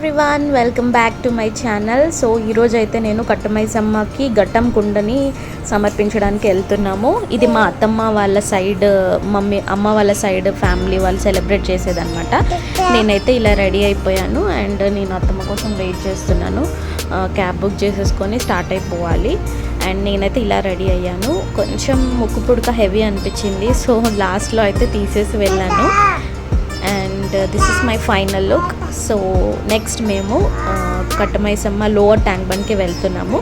Everyone welcome back to my channel so ఈరోజు అయితే నేను కట్టమైసమ్మకి గట్టం కుండని సమర్పించడానికి వెళ్తున్నాము. ఇది మా అత్తమ్మ వాళ్ళ సైడ్ మమ్మీ అమ్మ వాళ్ళ సైడ్ ఫ్యామిలీ వాళ్ళు సెలబ్రేట్ చేసేదనమాట నేనైతే ఇలా రెడీ అయిపోయాను అండ్ నేను అత్తమ్మ కోసం వెయిట్ చేస్తున్నాను. క్యాబ్ బుక్ చేసేసుకొని స్టార్ట్ అయిపోవాలి. అండ్ నేనైతే ఇలా రెడీ అయ్యాను. కొంచెం ముక్కు పుడక హెవీ అనిపించింది. సో లాస్ట్లో అయితే తీసేసి వెళ్ళాను. And this is my final look so next మేము ఆ, కట్టమైసమ్మ లోవర్ ట్యాంక్ బండ్కి వెళ్తున్నాము.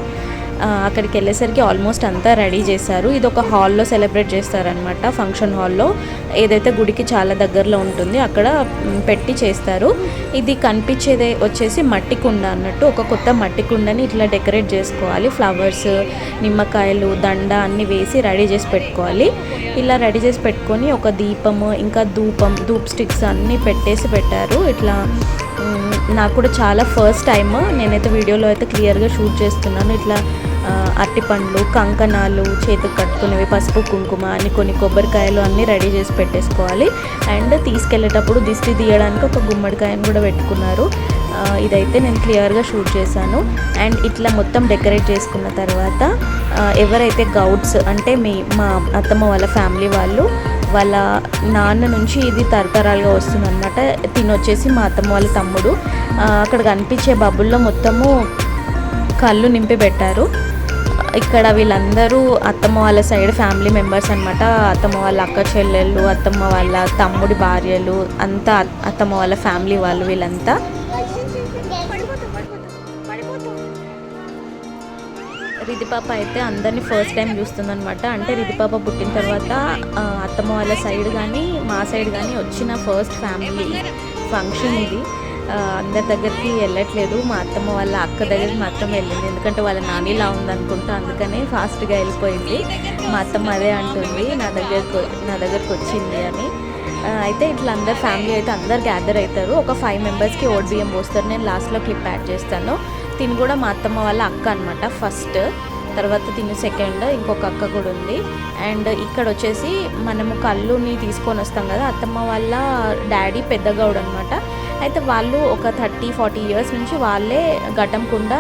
అక్కడికి వెళ్ళేసరికి ఆల్మోస్ట్ అంతా రెడీ చేశారు. ఇది ఒక హాల్లో సెలబ్రేట్ చేస్తారనమాట ఫంక్షన్ హాల్లో. ఏదైతే గుడికి చాలా దగ్గరలో ఉంటుంది అక్కడ పెట్టి చేస్తారు. ఇది కనిపించేదే వచ్చేసి మట్టి కుండ అన్నట్టు ఒక కొత్త మట్టి కుండని ఇట్లా డెకరేట్ చేసుకోవాలి. ఫ్లవర్స్ నిమ్మకాయలు దండ అన్ని వేసి రెడీ చేసి పెట్టుకోవాలి. ఇలా రెడీ చేసి పెట్టుకొని ఒక దీపము ఇంకా ధూపం ధూప్ స్టిక్స్ అన్నీ పెట్టేసి పెట్టారు. ఇట్లా నాకు కూడా చాలా ఫస్ట్ టైం నేనైతే వీడియోలో అయితే క్లియర్గా షూట్ చేస్తున్నాను. ఇట్లా అరటిపండ్లు కంకణాలు చేతికి కట్టుకునేవి పసుపు కుంకుమ అని కొన్ని కొబ్బరికాయలు అన్నీ రెడీ చేసి పెట్టేసుకోవాలి. అండ్ తీసుకెళ్ళేటప్పుడు దిష్టి తీయడానికి ఒక గుమ్మడికాయను కూడా పెట్టుకున్నారు. ఇదైతే నేను క్లియర్గా షూట్ చేశాను. అండ్ ఇట్లా మొత్తం డెకరేట్ చేసుకున్న తర్వాత ఎవరైతే గౌడ్స్ అంటే మీ మా అత్తమ్మ వాళ్ళ ఫ్యామిలీ వాళ్ళు వాళ్ళ నాన్న నుంచి ఇది తరతరాలుగా వస్తుందన్నమాట. తినొచ్చేసి మా అత్తమ్మ వాళ్ళ తమ్ముడు. అక్కడ కనిపించే బబుల్లో మొత్తము కళ్ళు నింపి పెట్టారు. ఇక్కడ వీళ్ళందరూ అత్తమ్మ వాళ్ళ సైడ్ ఫ్యామిలీ మెంబర్స్ అనమాట అత్తమ్మ వాళ్ళ అక్క చెల్లెళ్ళు అత్తమ్మ వాళ్ళ తమ్ముడి భార్యలు అంతా అత్తమ్మ వాళ్ళ ఫ్యామిలీ వాళ్ళు వీళ్ళంతా. రిదిపాప అయితే అందరినీ ఫస్ట్ టైం చూస్తుందనమాట అంటే రిదిపాప పుట్టిన తర్వాత అత్తమ్మ వాళ్ళ సైడ్ కానీ మా సైడ్ కానీ వచ్చిన ఫస్ట్ ఫ్యామిలీ ఫంక్షన్ ఇది. అందరి దగ్గరికి వెళ్ళట్లేదు. మా అత్తమ్మ వాళ్ళ అక్క దగ్గరికి మాత్రం వెళ్ళింది. ఎందుకంటే వాళ్ళ నానిలా ఉందనుకుంటా అందుకనే ఫాస్ట్గా వెళ్ళిపోయింది. మా అత్తమ్మ అదే అంటుంది నా దగ్గరకు నా దగ్గరకు వచ్చింది అని. అయితే ఇట్లా అందరు ఫ్యామిలీ అయితే అందరు గ్యాదర్ అవుతారు. ఒక ఫైవ్ మెంబర్స్కి ఓట్ బియ్యం పోస్తారు. నేను లాస్ట్లో క్లిప్ యాడ్ చేస్తాను. తిని కూడా మా అత్తమ్మ వాళ్ళ అక్క అనమాట ఫస్ట్. తర్వాత తిను సెకండ్ ఇంకొక అక్క కూడా ఉంది. అండ్ ఇక్కడ వచ్చేసి మనము కళ్ళుని తీసుకొని వస్తాం కదా అత్తమ్మ వాళ్ళ డాడీ పెద్దగౌడ్ అనమాట అయితే వాళ్ళు ఒక థర్టీ ఫార్టీ ఇయర్స్ నుంచి వాళ్ళే ఘటం కుండ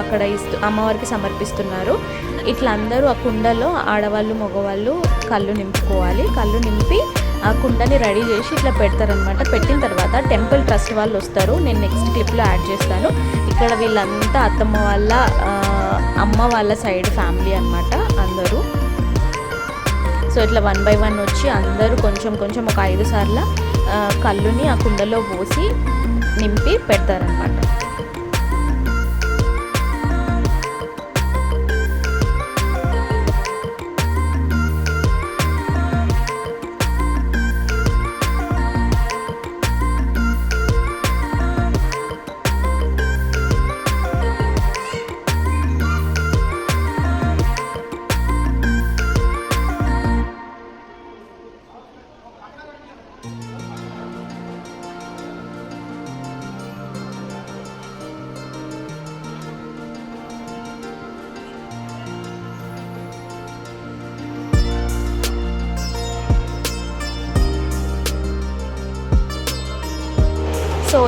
అక్కడ ఇస్తూ అమ్మవారికి సమర్పిస్తున్నారు. ఇట్లా అందరూ ఆ కుండలో ఆడవాళ్ళు మగవాళ్ళు కళ్ళు నింపుకోవాలి. కళ్ళు నింపి ఆ కుండని రెడీ చేసి ఇట్లా పెడతారనమాట పెట్టిన తర్వాత టెంపుల్ ట్రస్ట్ వాళ్ళు వస్తారు. నేను నెక్స్ట్ క్లిప్లో యాడ్ చేస్తాను. ఇక్కడ వీళ్ళంతా అత్తమ్మ వాళ్ళ అమ్మ వాళ్ళ సైడ్ ఫ్యామిలీ అన్నమాట అందరూ. సో ఇట్లా వన్ బై వన్ వచ్చి అందరూ కొంచెం కొంచెం ఒక ఐదు సార్లు కళ్ళుని ఆ కుండలో పోసి నింపి పెడతారనమాట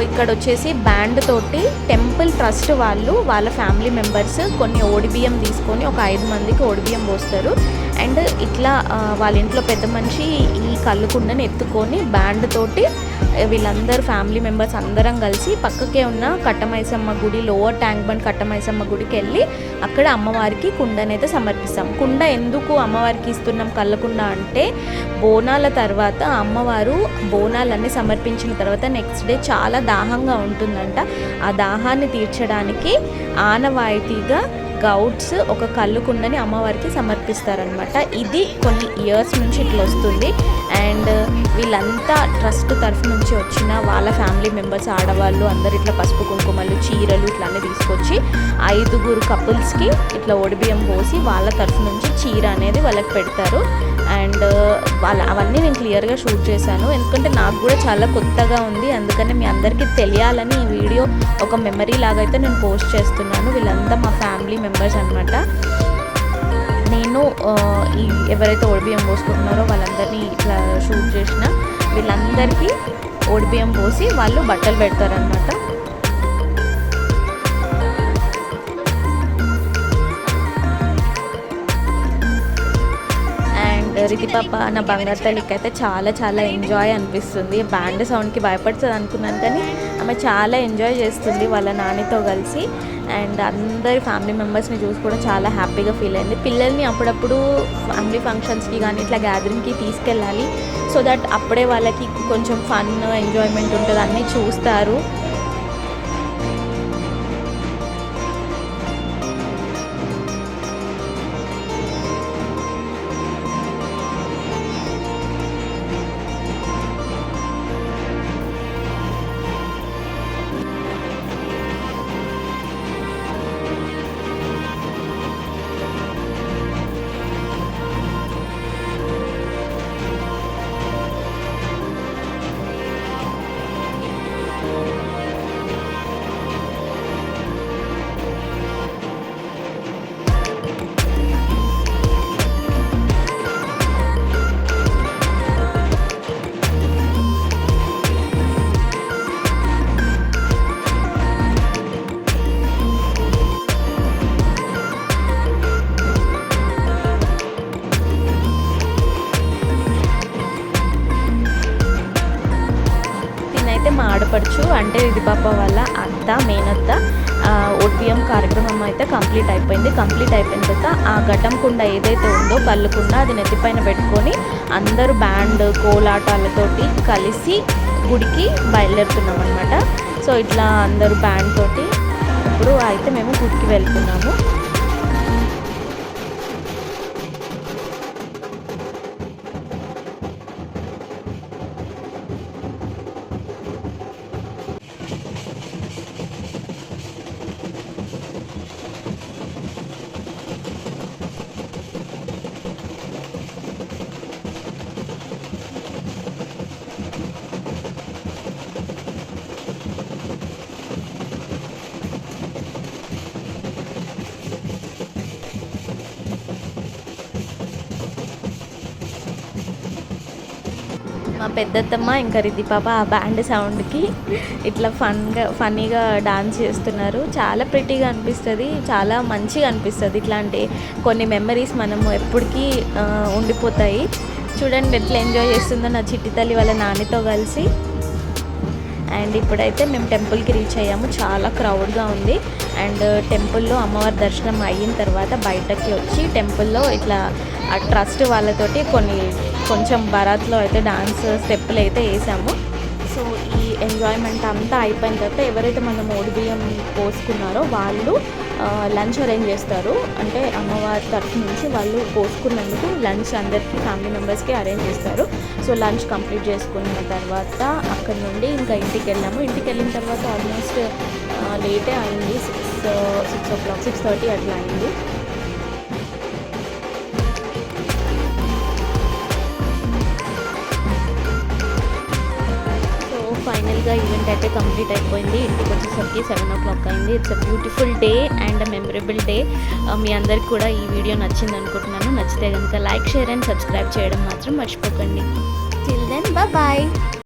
ఇక్కడ వచ్చేసి బ్యాండ్ తోటి టెంపుల్ ట్రస్ట్ వాళ్ళు వాళ్ళ ఫ్యామిలీ మెంబర్స్ కొన్ని ఓడిబియ్యం తీసుకొని ఒక ఐదు మందికి ఓడిబియ్యం పోస్తారు. అండ్ ఇట్లా వాళ్ళ ఇంట్లో పెద్ద మనిషి ఈ కళ్ళుకుండని ఎత్తుకొని బ్యాండ్ తోటి వీళ్ళందరూ ఫ్యామిలీ మెంబర్స్ అందరం కలిసి పక్కకే ఉన్న కట్టమైసమ్మ గుడి లోవర్ ట్యాంక్ బండ్ కట్టమైసమ్మ గుడికి వెళ్ళి అక్కడ అమ్మవారికి కుండనైతే సమర్పిస్తాం. కుండ ఎందుకు అమ్మవారికి ఇస్తున్నాం కళ్ళకుండ అంటే బోనాల తర్వాత అమ్మవారు బోనాలన్నీ సమర్పించిన తర్వాత నెక్స్ట్ డే చాలా దాహంగా ఉంటుందంట. ఆ దాహాన్ని తీర్చడానికి ఆనవాయితీగా గౌడ్స్ ఒక కళ్ళు కుండని అమ్మవారికి సమర్పిస్తారనమాట ఇది కొన్ని ఇయర్స్ నుంచి ఇట్లా వస్తుంది. అండ్ వీళ్ళంతా ట్రస్ట్ తరఫు నుంచి వచ్చిన వాళ్ళ ఫ్యామిలీ మెంబర్స్ ఆడవాళ్ళు అందరు ఇట్లా పసుపు కుంకుమలు చీరలు ఇట్లా అన్నీ తీసుకొచ్చి ఐదుగురు కపుల్స్కి ఇట్లా ఒడిబియ్యం పోసి వాళ్ళ తరఫు నుంచి చీర అనేది వాళ్ళకి పెడతారు. అండ్ వాళ్ళ అవన్నీ నేను క్లియర్గా షూట్ చేశాను. ఎందుకంటే నాకు కూడా చాలా కొత్తగా ఉంది. అందుకని మీ అందరికీ తెలియాలని ఈ వీడియో ఒక మెమరీ లాగా అయితే నేను పోస్ట్ చేస్తున్నాను. వీళ్ళంతా మా ఫ్యామిలీ మెంబర్స్ అనమాట నేను ఈ ఎవరైతే ఓడిబిఎం పోసుకుంటున్నారో వాళ్ళందరినీ ఇట్లా షూట్ చేసిన వీళ్ళందరికీ ఓడిబిఎం పోసి వాళ్ళు బట్టలు పెడతారనమాట రితి పాప నా బంగారు తల్లికి అయితే చాలా చాలా ఎంజాయ్ అనిపిస్తుంది. బ్యాండ్ సౌండ్కి భయపడుతుంది అనుకున్నాను కానీ ఆమె చాలా ఎంజాయ్ చేస్తుంది వాళ్ళ నాన్నతో కలిసి. అండ్ అందరి ఫ్యామిలీ మెంబర్స్ని చూసి కూడా చాలా హ్యాపీగా ఫీల్ అయింది. పిల్లల్ని అప్పుడప్పుడు ఫ్యామిలీ ఫంక్షన్స్కి కానీ ఇట్లా గ్యాదరింగ్కి తీసుకెళ్ళాలి. సో దట్ అప్పుడే వాళ్ళకి కొంచెం ఫన్ ఎంజాయ్మెంట్ ఉంటుంది అన్నీ చూస్తారు. అంటే ఇది పాప వాళ్ళ అత్త మేనత్త ఓటీఎం కార్యక్రమం అయితే కంప్లీట్ అయిపోయింది. కంప్లీట్ అయిపోయిన తర్వాత ఆ ఘటం కుండ ఏదైతే ఉందో కళ్ళు కుండ అది నెత్తిపైన పెట్టుకొని అందరూ బ్యాండ్ కోలాటాలతోటి కలిసి గుడికి బయలుదేరుతున్నాం అనమాట సో ఇట్లా అందరూ బ్యాండ్ తోటి ఇప్పుడు అయితే మేము గుడికి వెళ్తున్నాము. మా పెద్దత్తమ్మ ఇంకా రిద్ది పాప ఆ బ్యాండ్ సౌండ్కి ఇట్లా ఫన్గా ఫన్నీగా డాన్స్ చేస్తున్నారు. చాలా ప్రిటీగా అనిపిస్తుంది చాలా మంచిగా అనిపిస్తుంది. ఇట్లాంటి కొన్ని మెమరీస్ మనము ఎప్పటికీ ఉండిపోతాయి. చూడండి ఎట్లా ఎంజాయ్ చేస్తుందో నా చిట్టి తల్లి వాళ్ళ నాన్నతో కలిసి. అండ్ ఇప్పుడైతే మేము టెంపుల్కి రీచ్ అయ్యాము. చాలా క్రౌడ్గా ఉంది. అండ్ టెంపుల్లో అమ్మవారి దర్శనం అయిన తర్వాత బయటకి వచ్చి టెంపుల్లో ఇట్లా ఆ ట్రస్ట్ వాళ్ళతోటి కొన్ని కొంచెం బరాత్లో అయితే డాన్స్ స్టెప్పులు అయితే వేసాము. సో ఈ ఎంజాయ్మెంట్ అంతా అయిపోయిన తర్వాత ఎవరైతే మనం ఓడి బియ్యం పోసుకున్నారో వాళ్ళు లంచ్ అరేంజ్ చేస్తారు. అంటే అమ్మవారి తరఫు నుంచి వాళ్ళు పోసుకున్నందుకు లంచ్ అందరికీ ఫ్యామిలీ మెంబర్స్కి అరేంజ్ చేస్తారు. సో లంచ్ కంప్లీట్ చేసుకున్న తర్వాత అక్కడ నుండి ఇంకా ఇంటికి వెళ్ళాము. ఇంటికి వెళ్ళిన తర్వాత ఆల్మోస్ట్ లేటే అయింది. Six six o'clock six thirty అట్లా అయింది. ఫైనల్గా ఈవెంట్ అయితే కంప్లీట్ అయిపోయింది. ఇంటికి వచ్చేసరికి సెవెన్ ఓ క్లాక్ అయింది it's a beautiful day and memorable day మీ అందరికి కూడా ఈ వీడియో నచ్చింది అనుకుంటున్నాను. నచ్చితే కనుక లైక్ షేర్ అండ్ సబ్స్క్రైబ్ చేయడం మాత్రం మర్చిపోకండి. Till then bye